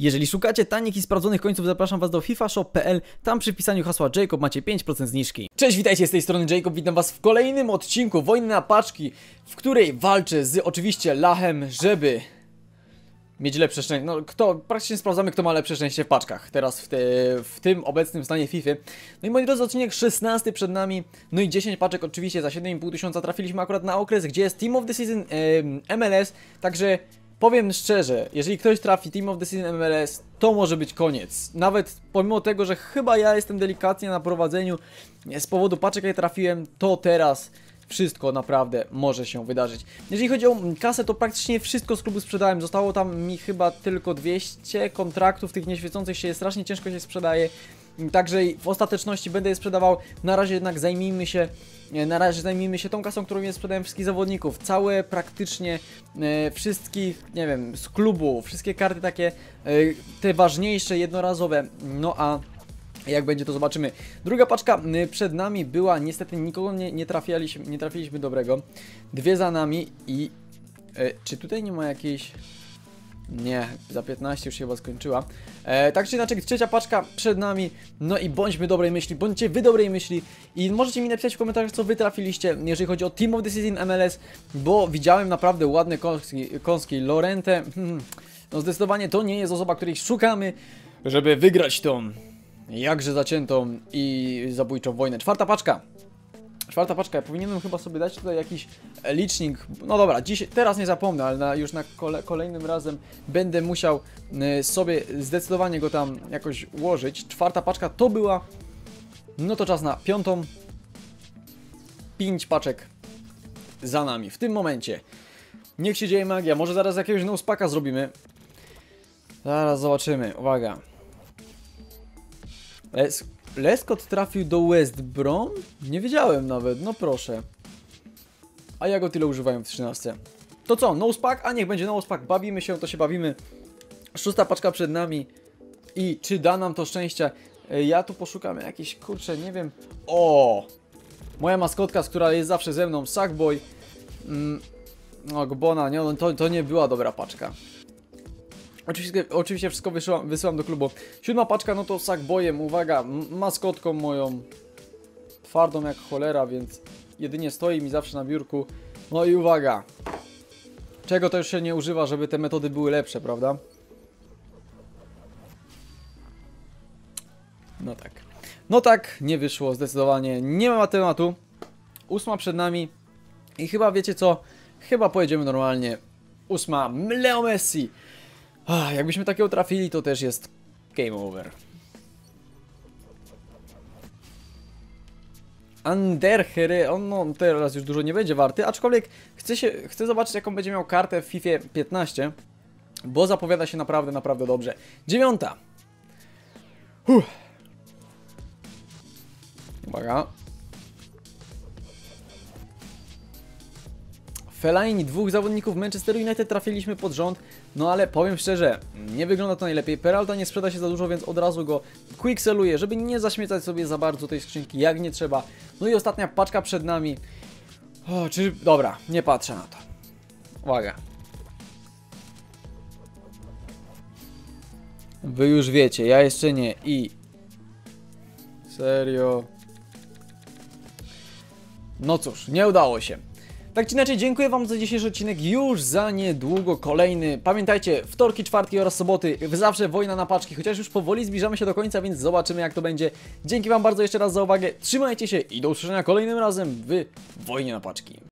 Jeżeli szukacie tanich i sprawdzonych końców, zapraszam was do fifashop.pl. Tam przy wpisaniu hasła Jacob macie 5% zniżki. Cześć, witajcie z tej strony Jacob, witam was w kolejnym odcinku Wojny na paczki, w której walczę z oczywiście Lachem, żeby mieć lepsze szczęście. No, kto, praktycznie sprawdzamy, kto ma lepsze szczęście w paczkach. Teraz w, te, w tym obecnym stanie FIFA. No i moi drodzy, odcinek 16 przed nami. No i 10 paczek oczywiście za 7,5 tysiąca trafiliśmy akurat na okres, gdzie jest Team of the Season MLS. Także powiem szczerze, jeżeli ktoś trafi Team of Season MLS, to może być koniec. Nawet pomimo tego, że chyba ja jestem delikatnie na prowadzeniu z powodu paczek, jakie trafiłem, to teraz wszystko naprawdę może się wydarzyć. Jeżeli chodzi o kasę, to praktycznie wszystko z klubu sprzedałem. Zostało tam mi chyba tylko 200 kontraktów, tych nieświecących się strasznie ciężko się sprzedaje. Także w ostateczności będę je sprzedawał. Na razie jednak zajmijmy się na razie zajmijmy się tą kasą, którą ja sprzedałem wszystkich zawodników. Całe praktycznie e, wszystkich, nie wiem, z klubu, wszystkie karty takie, e, te ważniejsze, jednorazowe. No a jak będzie to zobaczymy. Druga paczka y, przed nami była, niestety nikogo nie, nie, trafialiśmy, nie trafiliśmy dobrego. Dwie za nami i... E, czy tutaj nie ma jakiejś... Nie, za 15 już się chyba skończyła. E, tak czy inaczej, trzecia paczka przed nami. No i bądźmy dobrej myśli, bądźcie wy dobrej myśli. I możecie mi napisać w komentarzach, co wy trafiliście, jeżeli chodzi o Team of Season MLS, bo widziałem naprawdę ładne kąski, kąski Lorente. Hmm, no zdecydowanie to nie jest osoba, której szukamy, żeby wygrać tą jakże zaciętą i zabójczą wojnę. Czwarta paczka. Czwarta paczka, ja powinienem chyba sobie dać tutaj jakiś licznik. No dobra, dziś, teraz nie zapomnę, ale na, już na kole, kolejnym razem będę musiał y, sobie zdecydowanie go tam jakoś ułożyć. Czwarta paczka to była. No to czas na piątą. Pięć paczek za nami. W tym momencie. Niech się dzieje magia. Może zaraz jakiegoś no-spaka zrobimy. Zaraz zobaczymy. Uwaga. Les Lescott trafił do West Brom? Nie wiedziałem nawet, no proszę. A ja go tyle używałem w 13. To co, no spack? A niech będzie no spack. Bawimy się, to się bawimy. Szósta paczka przed nami. I czy da nam to szczęście? Ja tu poszukam jakiś, kurczę, nie wiem. O! Moja maskotka, która jest zawsze ze mną, Sackboy. Mm, no, Gbona, nie, to, to nie była dobra paczka. Oczywiście, oczywiście wszystko wysyłam, wysyłam do klubu. Siódma paczka, no to Sackboyem, uwaga, maskotką moją. Twardą jak cholera, więc jedynie stoi mi zawsze na biurku. No i uwaga. Czego też się nie używa, żeby te metody były lepsze, prawda? No tak. No tak, nie wyszło zdecydowanie. Nie ma tematu. Ósma przed nami. I chyba wiecie co? Chyba pojedziemy normalnie. Ósma, Leo Messi. Ach, jakbyśmy takiego trafili, to też jest game over. Underhere, on no, teraz już dużo nie będzie warty, aczkolwiek chcę, się, chcę zobaczyć jaką będzie miał kartę w FIFA 15, bo zapowiada się naprawdę, naprawdę dobrze. Dziewiąta. Uff. Uwaga. Fellaini, dwóch zawodników Manchester United trafiliśmy pod rząd, no ale powiem szczerze, nie wygląda to najlepiej. Peralta nie sprzeda się za dużo, więc od razu go quickseluję, żeby nie zaśmiecać sobie za bardzo tej skrzynki, jak nie trzeba. No i ostatnia paczka przed nami. O, czy... Dobra, nie patrzę na to. Uwaga. Wy już wiecie, ja jeszcze nie i... Serio... No cóż, nie udało się. Tak czy inaczej, dziękuję Wam za dzisiejszy odcinek. Już za niedługo kolejny. Pamiętajcie, wtorki, czwartki oraz soboty, zawsze wojna na paczki, chociaż już powoli zbliżamy się do końca, więc zobaczymy jak to będzie. Dzięki Wam bardzo jeszcze raz za uwagę. Trzymajcie się i do usłyszenia kolejnym razem w Wojnie na paczki.